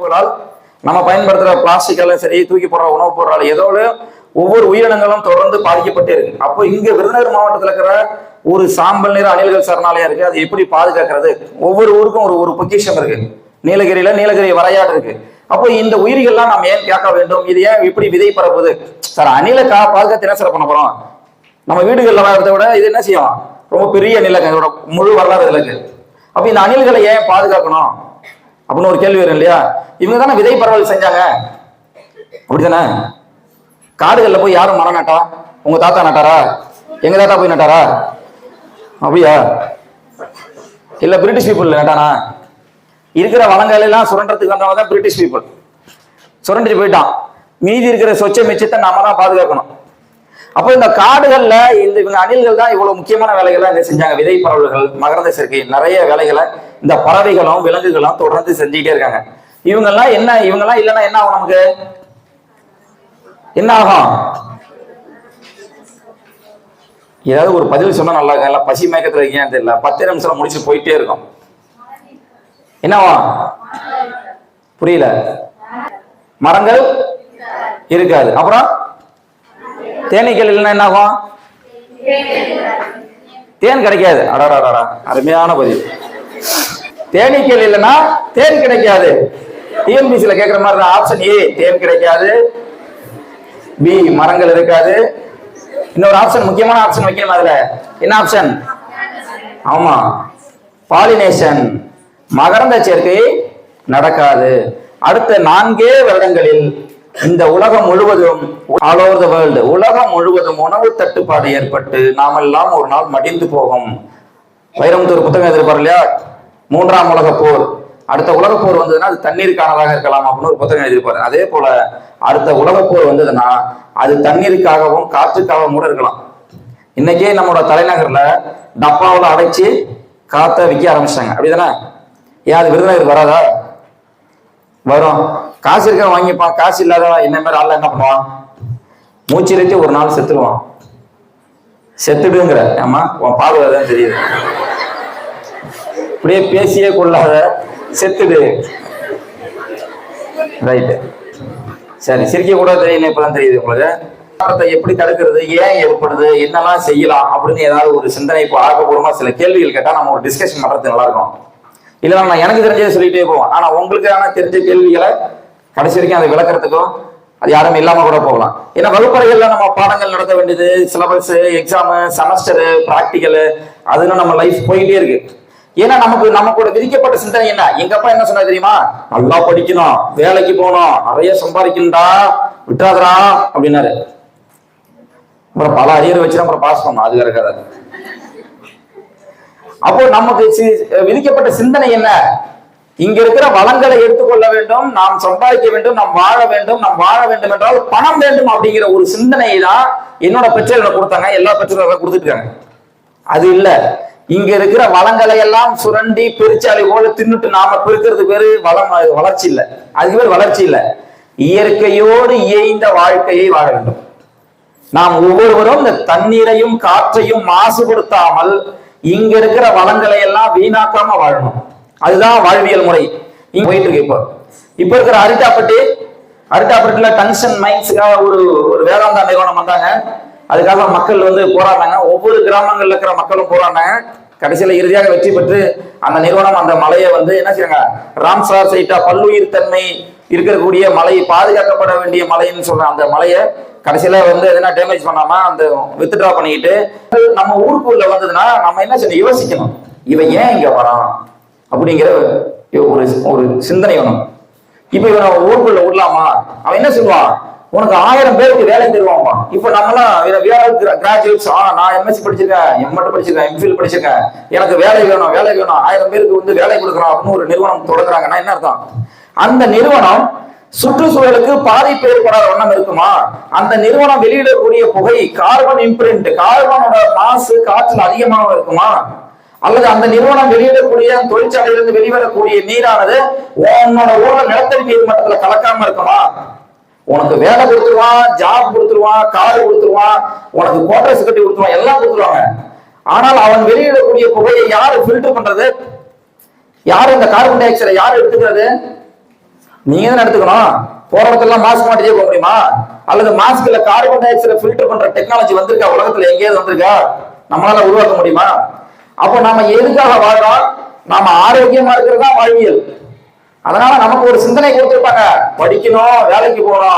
பொருளால் நம்ம பயன்படுத்துற பிளாஸ்டிக்காலும் சரி தூக்கி போடுற உணவுப் பொருளால் ஏதோ ஒவ்வொரு உயிரினங்களும் தொடர்ந்து பாதிக்கப்பட்டே இருக்கு. அப்போ இங்க விருதுநகர் மாவட்டத்தில் இருக்கிற ஒரு சாம்பல் நிற அணில்கள் சரணாலயம் இருக்கு. அது எப்படி பாதுகாக்கிறது? ஒவ்வொரு ஊருக்கும் ஒரு ஒரு பொக்கிஷம் இருக்கு. நீலகிரியில நீலகிரி வரையாடு இருக்கு. அப்போ இந்த உயிரிகள்லாம் நாம் ஏன் கேட்க வேண்டும்? இது ஏன் இப்படி விதை பரப்புது? சார் அணிலை கா பாதுகாத்து என்ன சார் பண்ண போறோம்? நம்ம வீடுகளில் வளர்றதை விட இது என்ன செய்யும்? ரொம்ப பெரிய நிலங்க இதோட முழு வரலாறு இருக்கு. அப்ப இந்த அணில்களை ஏன் பாதுகாக்கணும்? அப்படின்னு ஒரு கேள்வி வரும் இல்லையா? இவங்க தானே விதை பரவல் செஞ்சாங்க. அப்படிதானே காடுகளில் போய் யாரும் மரம் நட்டா? உங்க தாத்தா நட்டாரா? எங்க தாத்தா போய் நட்டாரா? அப்படியா? இல்ல பிரிட்டிஷ் பீப்புள் நட்டானா? இருக்கிற வளங்கள் எல்லாம் சுரண்டத்துக்கு வந்தவங்க தான் பிரிட்டிஷ் பீப்புள் சுரண்டிட்டு போயிட்டான். மீதி இருக்கிற சொச்ச மிச்சத்தை நாம தான் பாதுகாக்கணும். அப்போ இந்த காடுகள்ல இந்த இவங்க அணில்கள் தான் இவ்வளவு முக்கியமான வேலைகளை என்ன செஞ்சாங்க? விதை பறவைகள் மகரந்த சேர்க்கை நிறைய வேலைகளை இந்த பறவைகளும் விலங்குகளும் தொடர்ந்து செஞ்சுக்கிட்டே இருக்காங்க. இவங்கெல்லாம் என்ன இவங்கெல்லாம் இல்லைன்னா என்ன ஆகும் நமக்கு? என்ன ஆகும்? ஏதாவது ஒரு பதில் சொன்னா நல்லா இருக்கும். பசி மயக்கத்துல இருக்கீங்கன்னு தெரியல. பத்து நிமிஷம் முடிச்சு போயிட்டே இருக்கும். என்னவா புரியல. மரங்கள் இருக்காது. அப்புறம்? தேனீக்கள் இல்லைன்னா என்ன ஆகும் தேன் கிடைக்காது. அடாடா அருமையான பதிவு தேனீக்கள் இல்லைன்னா தேன் கிடைக்காது. டிஎன்பிசியில் கேட்குற மாதிரி தான் ஆப்ஷன் ஏ தேன் கிடைக்காது. பி மரங்கள் இருக்காது. இன்னொரு ஆப்ஷன் முக்கியமான ஆப்ஷன் வைக்கணும் அதுல? என்ன ஆப்ஷன் ஆமா. பாலினேஷன் மகரந்த சேர்க்கை நடக்காது. அடுத்த நான்கே வருடங்களில் இந்த உலகம் முழுவதும் ஆல் ஓவர் த வேர்ல்டு உலகம் முழுவதும் உணவு தட்டுப்பாடு ஏற்பட்டு நாமெல்லாம் ஒரு நாள் மடிந்து போகும். வைரமுத்தூர் புத்தகம் எதிர்ப்பார் இல்லையா? மூன்றாம் உலகப் போர். அடுத்த உலக போர் வந்ததுன்னா அது தண்ணீருக்கானதாக இருக்கலாம் அப்படின்னு ஒரு புத்தகம் எழுதியிருப்பாரு. அதே போல அடுத்த உலக போர் வந்ததுன்னா அது தண்ணீருக்காகவும் காற்றுக்காகவும் கூட இருக்கலாம். இன்னைக்கே நம்மளோட தலைநகர்ல டப்பாவில் அடைச்சு காத்த விற்க ஆரம்பிச்சிட்டாங்க. அப்படிதானே? ஏன் அது விருதுநகர் வராதா? வரும். காசு இருக்க வாங்கிப்பான் காசு இல்லாத என்ன மாதிரி ஆள் என்ன பண்ணுவான்? மூச்சு இழுத்து ஒரு நாள் செத்துருவான். செத்துடுங்கிற. ஆமா உன் பாதுகாதான் தெரியுது. இப்படியே பேசியே கொள்ளாத செத்துடு. ரைட்டு சரி சிரிக்க கூட தெரியல இப்பதான் தெரியுது உங்களுக்கு. மாற்றத்தை எப்படி தடுக்கிறது ஏன் ஏற்படுது என்னெல்லாம் செய்யலாம் அப்படின்னு ஏதாவது ஒரு சிந்தனை இப்போ ஆக்கப்பூர்வமா சில கேள்விகள் கேட்டால் நம்ம ஒரு டிஸ்கஷன் பண்றது நல்லா இருக்கும். இல்லை நான் எனக்கு தெரிஞ்சதை சொல்லிட்டே போவோம். ஆனா உங்களுக்கான தெரிஞ்ச கேள்விகளை கடைசி வரைக்கும் அதை விளக்குறதுக்கும் அது யாரும் இல்லாம கூட போகலாம். ஏன்னா வகுப்பறைகள்ல நம்ம பாடங்கள் நடத்த வேண்டியது சிலபஸ் எக்ஸாமு செமஸ்டரு ப்ராக்டிக்கலு அதுன்னு நம்ம லைஃப் போயிட்டே இருக்கு. ஏன்னா நமக்கு நம்ம கூட விதிக்கப்பட்ட சிந்தனை என்ன? எங்க அப்பா என்ன சொன்னா தெரியுமா? நல்லா படிக்கணும் வேலைக்கு போகணும் நிறைய சம்பாதிக்கணும்டா விட்டாதரா அப்படின்னாரு. அப்புறம் பல அரியர் வச்சு அப்புறம் பாஸ் பண்ணோம் அது வேற அப்போ நமக்கு சி- விதிக்கப்பட்ட சிந்தனை என்ன? இங்க இருக்கிற வளங்களை எடுத்துக்கொள்ள வேண்டும் நாம் சம்பாதிக்க வேண்டும் நாம் வாழ வேண்டும் நாம் வாழ வேண்டும் என்றால் பணம் வேண்டும் அப்படிங்கிற ஒரு சிந்தனையை தான் என்னோட பெற்றோர்கள் கொடுத்தாங்க. எல்லா பெற்றோர்களும் கொடுத்துருக்காங்க அது இல்ல. இங்க இருக்கிற வளங்களை எல்லாம் சுரண்டி பெருச்சாலை போல தின்னுட்டு நாம பெருக்கிறது பேரு வளம் வளர்ச்சி இல்லை. அதுக்கு பேர் வளர்ச்சி இல்லை. இயற்கையோடு இயைந்த வாழ்க்கையை வாழ வேண்டும். நாம் ஒவ்வொருவரும் இந்த தண்ணீரையும் காற்றையும் மாசுபடுத்தாமல் இங்க இருக்கிற வளங்களை எல்லாம் வீணாக்காம வாழணும். அதுதான் வாழ்வியல் முறை. இங்க போயிட்டு இருக்கு இப்போ. இப்ப இருக்கிற அரிட்டாப்பட்டி அரிட்டாப்பட்டில டங்ஷன் மைன்ஸுக்காக ஒரு ஒரு வேதாந்தா நிறுவனம் வந்தாங்க. அதுக்காக மக்கள் வந்து போராடினாங்க ஒவ்வொரு கிராமங்கள்ல இருக்கிற மக்களும் போராடினாங்க கடைசியில இறுதியாக வெற்றி பெற்று அந்த நிறுவனம் அந்த மலையை வந்து என்ன செய்யறாங்க ராம்சார் சைட்டா பல்லுயிர் தன்மை இருக்கக்கூடிய மலை பாதுகாக்கப்பட வேண்டிய மலைன்னு சொல்ற அந்த மலையை கடைசியில வந்து எதனா டேமேஜ் பண்ணாம அந்த வித்ட்ரா பண்ணிக்கிட்டு நம்ம ஊருக்குள்ள வந்ததுன்னா நம்ம என்ன செய்யணும்? யோசிக்கணும். இவன் ஏன் இங்க வரான்? அப்படிங்கிற ஒரு ஒரு சிந்தனை வேணும். இப்ப இவன் அவன் ஊருக்குள்ள விடலாமா? அவன் என்ன சொல்லுவான்? உனக்கு ஆயிரம் பேருக்கு வேலை தருவாமா இப்ப நம்மலாம் கிராஜுவேட்ஸ் ஆ நான் எம்எஸ்சி படிச்சிருக்கேன். எம்எட் படிச்சிருக்கேன். எம்ஃபில் படிச்சிருக்கேன். எனக்கு வேலை வேணும் வேலை வேணும். ஆயிரம் பேருக்கு வந்து வேலை கொடுக்குறோம் அப்படின்னு ஒரு நிறுவனம் தொடங்குறாங்கன்னா என்ன அர்த்தம்? அந்த நிறுவனம் சுற்றுச்சூழலுக்கு பாதிப்பு ஏற்படாத வண்ணம் இருக்குமா? அந்த நிறுவனம் வெளியிடக்கூடிய புகை கார்பன் இம்பிரிண்ட் கார்பனோட மாசு காற்றில் அதிகமாக இருக்குமா? அல்லது அந்த நிறுவனம் வெளியிடக்கூடிய தொழிற்சாலையிலிருந்து வெளிவரக்கூடிய நீரானது உன்னோட ஊர்ல நிலத்தடி நீர் மட்டத்துல கலக்காம இருக்குமா? உனக்கு வேலை கொடுத்துருவான் ஜாப் கொடுத்துருவான் கார் கொடுத்துருவான் உனக்கு குவார்டர்ஸ் கட்டி கொடுத்துருவான் எல்லாம் கொடுத்துருவாங்க. ஆனால் அவன் வெளியிடக்கூடிய புகையை யாரு ஃபில்டர் பண்றது? யாரு இந்த கார்பன் டை ஆக்சைடை யாரு எடுத்துக்கிறது? நீங்க தான் எடுத்துக்கணும் போற இடத்துல மாஸ்க் மாட்டியே போக முடியுமா? அல்லது மாஸ்க்ல கார்பன் டை ஆக்சைடை ஃபில்டர் பண்ற டெக்னாலஜி வந்திருக்கா? உலகத்துல எங்கேயாவது வந்திருக்கா? நம்மளால உருவாக்க முடியுமா? அப்போ நாம எதுக்காக வாழ்றோம்? நாம ஆரோக்கியமா இருக்கிறது தான் வாழ்வியல். அதனால நமக்கு ஒரு சிந்தனை கொடுத்துருப்பாங்க. படிக்கணும் வேலைக்கு போகணும்.